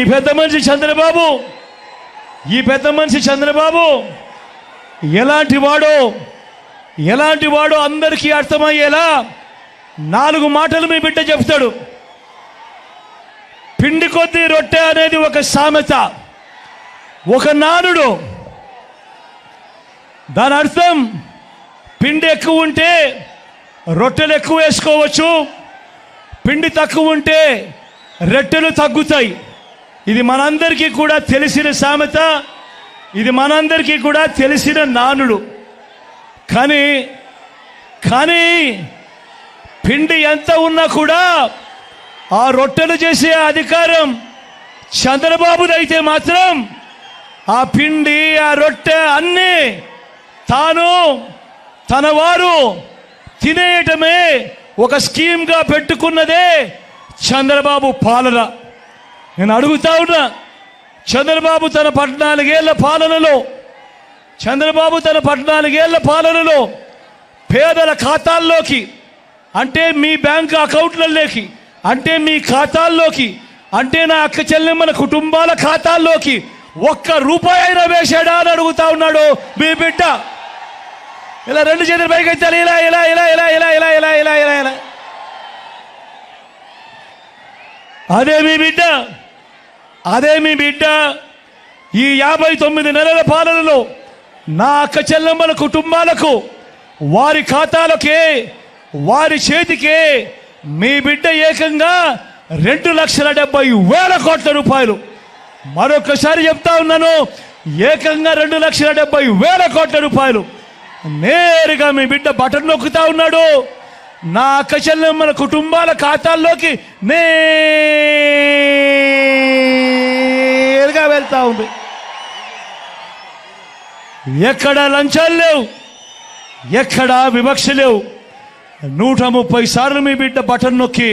ఈ పెద్ద మనిషి చంద్రబాబు. ఈ పెద్ద మనిషి చంద్రబాబు. ఎలాంటి వాడో ఎలాంటి వాడో అందరికీ అర్థమయ్యేలా నాలుగు మాటలు మీ బిడ్డ చెప్తాడు. పిండి కొద్ది రొట్టె అనేది ఒక సామెత. ఒక నానుడు. దాని అర్థం పిండి ఎక్కువ ఉంటే రొట్టెలు ఎక్కువ వేసుకోవచ్చు. పిండి తక్కువ ఉంటే రొట్టెలు తగ్గుతాయి. ఇది మనందరికీ కూడా తెలిసిన సామెత. ఇది మనందరికీ కూడా తెలిసిన నానుడు. కానీ కానీ పిండి ఎంత ఉన్నా కూడా ఆ రొట్టెలు చేసే అధికారం చంద్రబాబుదైతే మాత్రం ఆ పిండి ఆ రొట్టె అన్నీ తాను తన వారు తినేయటమే ఒక స్కీమ్గా పెట్టుకున్నదే చంద్రబాబు పాలన. నేను అడుగుతా ఉన్నా చంద్రబాబు తన పద్నాలుగేళ్ళ పాలనలో చంద్రబాబు తన పద్నాలుగేళ్ళ పాలనలో పేదల ఖాతాల్లోకి అంటే మీ బ్యాంక్ అకౌంట్లలోకి అంటే మీ ఖాతాల్లోకి అంటే నా అక్క చెల్లెమ్మల కుటుంబాల ఖాతాల్లోకి ఒక్క రూపాయి అయినా వేశాడా అని అడుగుతా ఉన్నాడు మీ బిడ్డ. ఇలా రెండు చేతులు పైకి ఎత్తాలి ఇలా ఇలా ఇలా ఇలా ఇలా ఇలా ఇలా ఇలా ఇలా ఇలా. అదే మీ బిడ్డ. అదే మీ బిడ్డ? ఈ యాభై తొమ్మిది నెలల పాలనలో నా అక్క చెల్లెమ్మల కుటుంబాలకు వారి ఖాతాలకే వారి చేతికే మీ బిడ్డ ఏకంగా రెండు లక్షల డెబ్బై వేల కోట్ల రూపాయలు. మరొకసారి చెప్తా ఉన్నాను ఏకంగా రెండు లక్షల డెబ్బై వేల కోట్ల రూపాయలు. నేరుగా మీ బిడ్డ బటన్ నొక్కుతా ఉన్నాడు. నా అక్క చెల్లెమ్మల కుటుంబాల ఖాతాల్లోకి నే వెళ్తా ఉంది. ఎక్కడ లంచాలు లేవు ఎక్కడా వివక్ష లేవు. నూట ముప్పై సార్లు మీ బిడ్డ బటన్ నొక్కి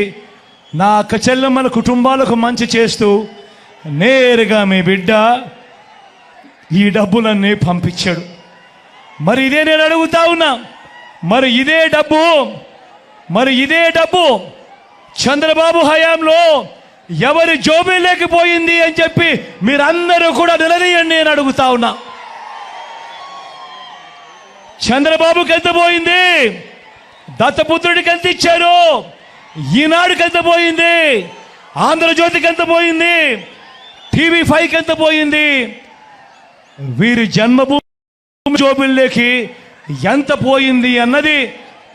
నా అక్క చెల్లెమ్మల కుటుంబాలకు మంచి చేస్తూ నేరుగా మీ బిడ్డ ఈ డబ్బులన్నీ పంపించాడు. మరి ఇదే నేను అడుగుతా ఉన్నా మరి ఇదే డబ్బు మరి ఇదే డబ్బు చంద్రబాబు హయాంలో ఎవరి జోబి లేకపోయింది అని చెప్పి మీరందరూ కూడా నిలదీయండి నేను అడుగుతా ఉన్నా. చంద్రబాబుకి ఎంత పోయింది? దత్తపుత్రుడికి ఎంత ఇచ్చారు? ఈనాడుకి ఎంత పోయింది? ఆంధ్రజ్యోతికి ఎంత పోయింది? టీవీ ఫైవ్కి ఎంత పోయింది? వీరి జన్మభూమి జోబిల్లోకి ఎంత పోయింది అన్నది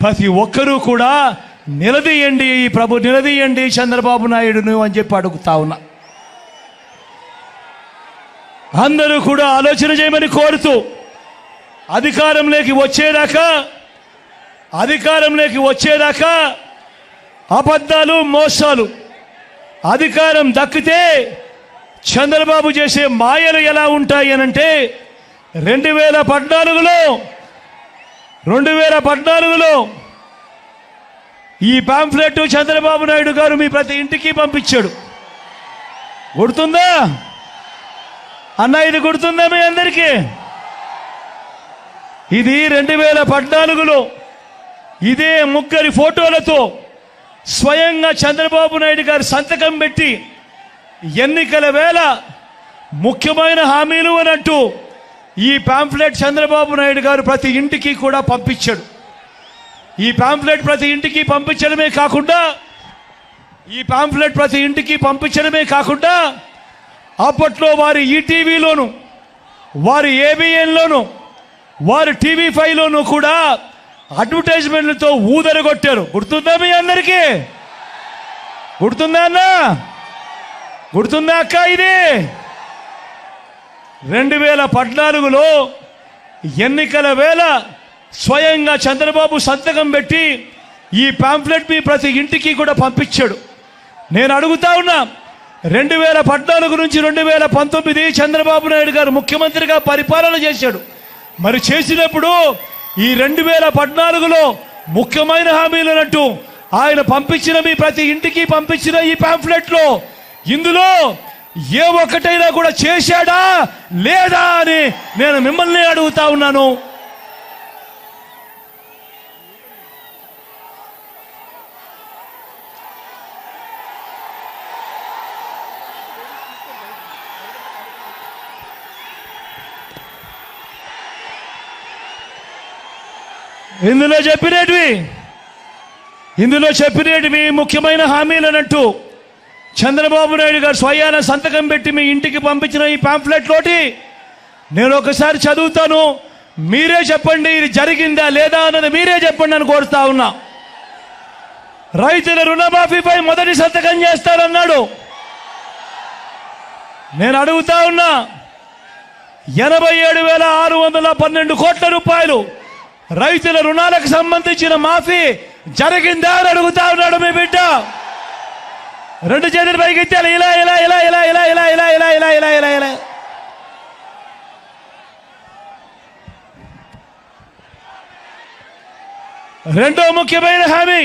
ప్రతి ఒక్కరూ కూడా నిలదీయండి ప్రభు నిలదీయండి చంద్రబాబు నాయుడును అని చెప్పి అడుగుతా ఉన్నా. అందరూ కూడా ఆలోచన చేయమని కోరుతూ అధికారంలోకి వచ్చేదాకా అధికారంలోకి వచ్చేదాకా అబద్ధాలు మోసాలు అధికారం దక్కితే చంద్రబాబు చేసే మాయలు ఎలా ఉంటాయి అనంటే రెండు వేల పద్నాలుగులో రెండు వేల పద్నాలుగులో ఈ పాంఫ్లెట్ చంద్రబాబు నాయుడు గారు మీ ప్రతి ఇంటికి పంపించాడు. గుర్తుందా? అన్న ఇది గుర్తుందా మీ అందరికీ? ఇది రెండు వేల పద్నాలుగులో ఇదే ముగ్గురి ఫోటోలతో స్వయంగా చంద్రబాబు నాయుడు గారు సంతకం పెట్టి ఎన్నికల వేళ ముఖ్యమైన హామీలు అనంటూ ఈ పాంఫ్లెట్ చంద్రబాబు నాయుడు గారు ప్రతి ఇంటికి కూడా పంపించాడు. ఈ పాంప్లెట్ ప్రతి ఇంటికి పంపించడమే కాకుండా ఈ పాంప్లెట్ ప్రతి ఇంటికి పంపించడమే కాకుండా అప్పట్లో వారి ఈటీవీలోను వారి ఏబిఎన్లోను వారు టీవీ ఫైవ్లోనూ కూడా అడ్వర్టైజ్మెంట్లతో ఊదరగొట్టారు. గుర్తుందా మీ అందరికీ? గుర్తుందా అన్న? గుర్తుందా అక్క ఇది? రెండు వేల పద్నాలుగులో ఎన్నికల వేళ స్వయంగా చంద్రబాబు సంతకం పెట్టి ఈ పాంఫ్లెట్ మీ ప్రతి ఇంటికి కూడా పంపించాడు. నేను అడుగుతా ఉన్నా రెండు వేల పద్నాలుగు నుంచి రెండు వేల పంతొమ్మిది చంద్రబాబు నాయుడు గారు ముఖ్యమంత్రిగా పరిపాలన చేశాడు. మరి చేసినప్పుడు ఈ రెండు వేల పద్నాలుగులో ముఖ్యమైన హామీలు అన్నట్టు ఆయన పంపించిన మీ ప్రతి ఇంటికి పంపించిన ఈ పాంఫ్లెట్లో ఇందులో ఏ ఒక్కటైనా కూడా చేశాడా లేదా అని నేను మిమ్మల్ని అడుగుతా ఉన్నాను. ఇందులో చెప్పినవి ఇందులో చెప్పినవి ముఖ్యమైన హామీలనంటూ చంద్రబాబు నాయుడు గారు స్వయాన సంతకం పెట్టి మీ ఇంటికి పంపించిన ఈ పాంఫ్లెట్ నేను ఒకసారి చదువుతాను. మీరే చెప్పండి ఇది జరిగిందా లేదా అన్నది మీరే చెప్పండి అని కోరుతా ఉన్నా. రైతుల రుణమాఫీపై మొదటి సంతకం చేస్తారన్నాడు నేను అడుగుతా ఉన్నా ఎనభై ఏడు వేల ఆరు వందల పన్నెండు కోట్ల రూపాయలు రైతుల రుణాలకు సంబంధించిన మాఫీ జరిగిందా అని అడుగుతా ఉన్నాడు మీ బిడ్డ రెండు చేతులు పైకి ఇలా ఇలా ఇలా ఇలా ఇలా ఇలా ఇలా ఇలా ఇలా ఇలా ఇలా ఇలా రెండో ముఖ్యమైన హామీ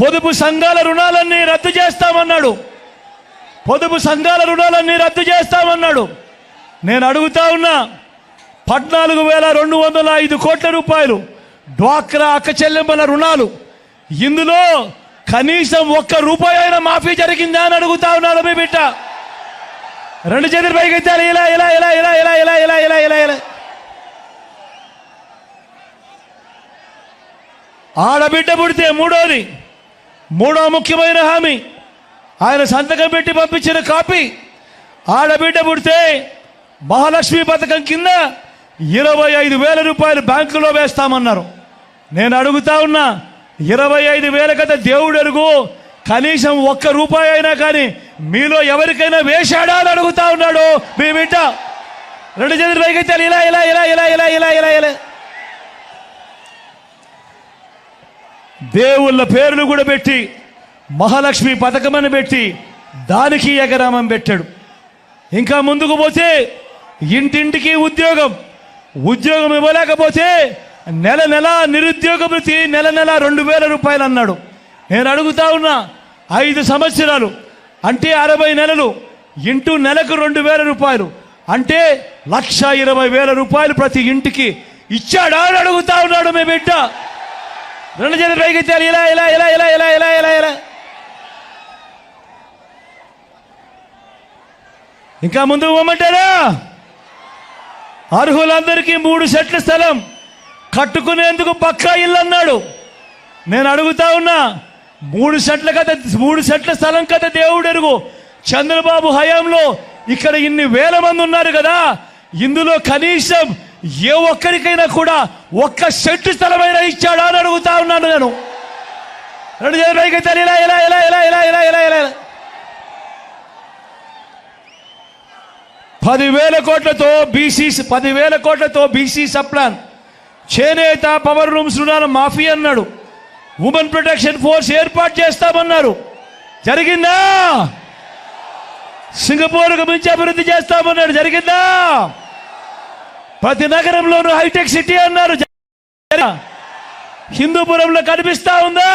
పొదుపు సంఘాల రుణాలన్నీ రద్దు చేస్తామన్నాడు పొదుపు సంఘాల రుణాలన్నీ రద్దు చేస్తామన్నాడు నేను అడుగుతా ఉన్నా పద్నాలుగు వేల రెండు వందల ఐదు కోట్ల రూపాయలు డ్వాక్రా అక్క చెల్లెమ్మల రుణాలు. ఇందులో కనీసం ఒక్క రూపాయి అయినా మాఫీ జరిగిందా అని అడుగుతా ఉన్నాడు మీ బిడ్డ. రెండు చేతులు పైకి ఎత్తాలి ఇలా ఇలా ఇలా ఇలా ఇలా ఇలా ఇలా ఇలా ఇలా ఇలా. ఆడబిడ్డ పుడితే మూడోది. మూడో ముఖ్యమైన హామీ. ఆయన సంతకం పెట్టి పంపించిన కాపీ. ఆడబిడ్డ పుడితే మహాలక్ష్మి పథకం కింద ఇరవై ఐదు వేల రూపాయలు బ్యాంకులో వేస్తామన్నారు. నేను అడుగుతా ఉన్నా ఇరవై ఐదు వేల కదా దేవుడు అడుగు కనీసం ఒక్క రూపాయి అయినా కానీ మీలో ఎవరికైనా వేశాడా అని అడుగుతా ఉన్నాడు మీ బిడ్డ. రెండు చేతులు పైకి ఇలా ఇలా ఇలా ఇలా ఇలా ఇలా ఇలా ఇలా. దేవుళ్ళ పేర్లు కూడా పెట్టి మహాలక్ష్మి పథకమని పెట్టి దానికి ఎగరామం పెట్టాడు. ఇంకా ముందుకు పోతే ఇంటింటికి ఉద్యోగం. ఉద్యోగం ఇవ్వలేకపోతే నెల నెల నిరుద్యోగ వృత్తి నెల నెల రెండు వేల రూపాయలు అన్నాడు. నేను అడుగుతా ఉన్నా ఐదు సంవత్సరాలు అంటే అరవై నెలలు ఇంటూ నెలకు రెండు వేల రూపాయలు అంటే లక్ష ఇరవై వేల రూపాయలు ప్రతి ఇంటికి ఇచ్చాడా అని అడుగుతా ఉన్నాడు మీ బిడ్డ. రెండు జన పైకి ఇలా ఇలా ఇలా ఇలా ఇలా ఇలా ఇలా ఇలా. ఇంకా ముందుకు పోమంటారా? అర్హులందరికీ మూడు సెట్ల స్థలం. కట్టుకునేందుకు పక్కా ఇల్లు అన్నాడు నేను అడుగుతా ఉన్నా మూడు సెట్ల కథ మూడు సెట్ల స్థలం కథ దేవుడు ఎరుగు చంద్రబాబు హయాంలో ఇక్కడ ఇన్ని వేల మంది ఉన్నారు కదా ఇందులో కనీసం ఏ ఒక్కరికైనా కూడా ఒక్క సెట్టు స్థలమైనా ఇచ్చాడా అని అడుగుతా ఉన్నాను నేను. రెండు చేతులు పైకి ఇలా ఇలా ఇలా ఇలా ఇలా ఇలా ఇలా ఇలా. పదివేల కోట్లతో బీసీ పదివేల కోట్లతో బీసీ సప్లాన్ చేనేత పవర్ రూమ్స్ రుణాల మాఫీ అన్నాడు ఉమెన్ ప్రొటెక్షన్ ఫోర్స్ ఏర్పాటు చేస్తామన్నారు జరిగిందా సింగపూర్కు మించి అభివృద్ధి చేస్తామన్నాడు జరిగిందా ప్రతి నగరంలోనూ హైటెక్ సిటీ అన్నారు హిందూపురంలో కనిపిస్తా ఉందా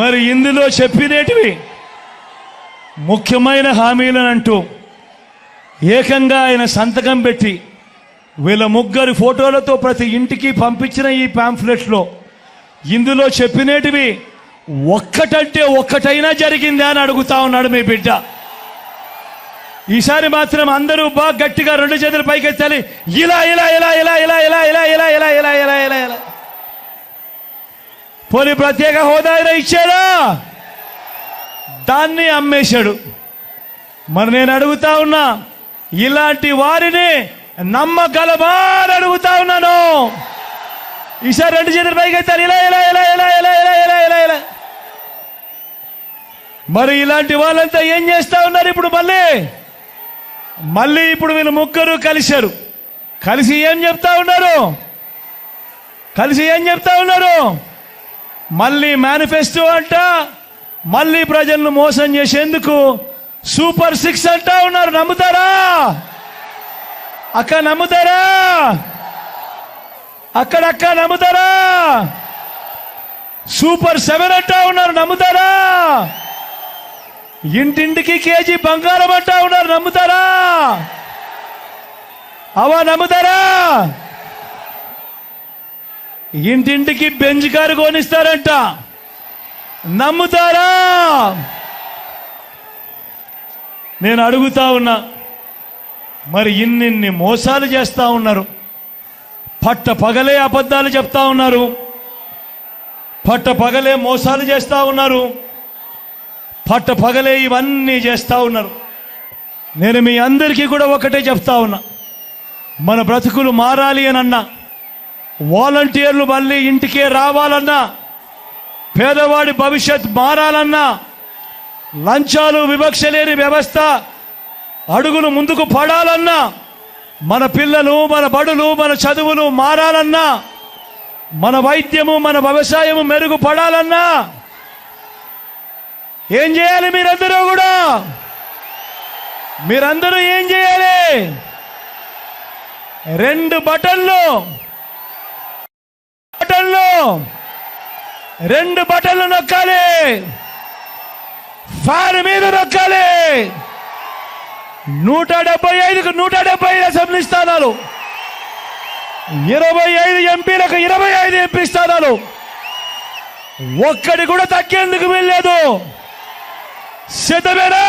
మరి ఇందులో చెప్పినేటివి ముఖ్యమైన హామీలను అంటూ ఏకంగా ఆయన సంతకం పెట్టి వీళ్ళ ముగ్గురు ఫోటోలతో ప్రతి ఇంటికి పంపించిన ఈ పాంఫ్లెట్లో ఇందులో చెప్పినేటివి ఒక్కటంటే ఒక్కటైనా జరిగిందా అని అడుగుతా ఉన్నాడు మీ బిడ్డ ఈసారి మాత్రం అందరూ బాగా గట్టిగా రెండు చేతులు పైకెత్తాలి ఇలా ఇలా ఇలా ఇలా ఇలా ఇలా ఇలా ఇలా ఇలా ఇలా ఇలా ఇలా ఇలా పోనీ ప్రత్యేక హోదా అయినా ఇచ్చాడా దాన్ని అమ్మేశాడు. మరి నేను అడుగుతా ఉన్నా ఇలాంటి వారిని నమ్మగలమా అని అడుగుతా ఉన్నాను. ఈసారి రెండు చేతులు పైకి ఎత్తారు ఇలా ఇలా ఇలా ఇలా ఇలా ఇలా ఇలా ఇలా ఇలా. మరి ఇలాంటి వాళ్ళంతా ఏం చేస్తా ఉన్నారు ఇప్పుడు మళ్ళీ? మళ్ళీ ఇప్పుడు వీళ్ళు ముగ్గురు కలిశారు. కలిసి ఏం చెప్తా ఉన్నారు? కలిసి ఏం చెప్తా ఉన్నారు? మళ్ళీ మేనిఫెస్టో అంట. మళ్ళీ ప్రజలను మోసం చేసేందుకు సూపర్ సిక్స్ అంటా ఉన్నారు. నమ్ముతారా? అక్క నమ్ముతారా? అక్కడక్క నమ్ముతారా? సూపర్ సెవెన్ అంటా ఉన్నారు. నమ్ముతారా? ఇంటింటికి కేజీ బంగారం అంటా ఉన్నారు. నమ్ముతారా? అవా నమ్ముతారా? ఇంటింటికి బెంజ్ కారు కొనిస్తారంట. నమ్ముతారా? నేను అడుగుతా ఉన్నా మరి ఇన్నిన్ని మోసాలు చేస్తా ఉన్నారు? పట్ట పగలే అబద్ధాలు చెప్తా ఉన్నారు. పట్ట పగలే మోసాలు చేస్తా ఉన్నారు. పట్ట పగలే ఇవన్నీ చేస్తా ఉన్నారు. నేను మీ అందరికీ కూడా ఒకటే చెప్తా ఉన్నా మన బ్రతుకులు మారాలి అని అన్నా. వాలంటీర్లు మళ్ళీ ఇంటికే రావాలన్నా పేదవాడి భవిష్యత్ మారాలన్నా లంచాలు వివక్ష లేని వ్యవస్థ అడుగులు ముందుకు పడాలన్నా మన పిల్లలు మన బడులు మన చదువులు మారాలన్నా మన వైద్యము మన వ్యవసాయము మెరుగుపడాలన్నా ఏం చేయాలి మీరందరూ కూడా? మీరందరూ ఏం చేయాలి? రెండు బటన్లు బటన్లు రెండు బటన్లు నొక్కాలి. ఫార్ మీద నొక్కాలి. నూట డెబ్బై ఐదుకు నూట డెబ్బై ఐదు అసెంబ్లీ స్థానాలు. ఇరవై ఐదు ఎంపీలకు ఇరవై ఐదు ఎంపీ స్థానాలు. ఒక్కడి కూడా తగ్గేందుకు వెళ్ళలేదు సిద్ధమేనా?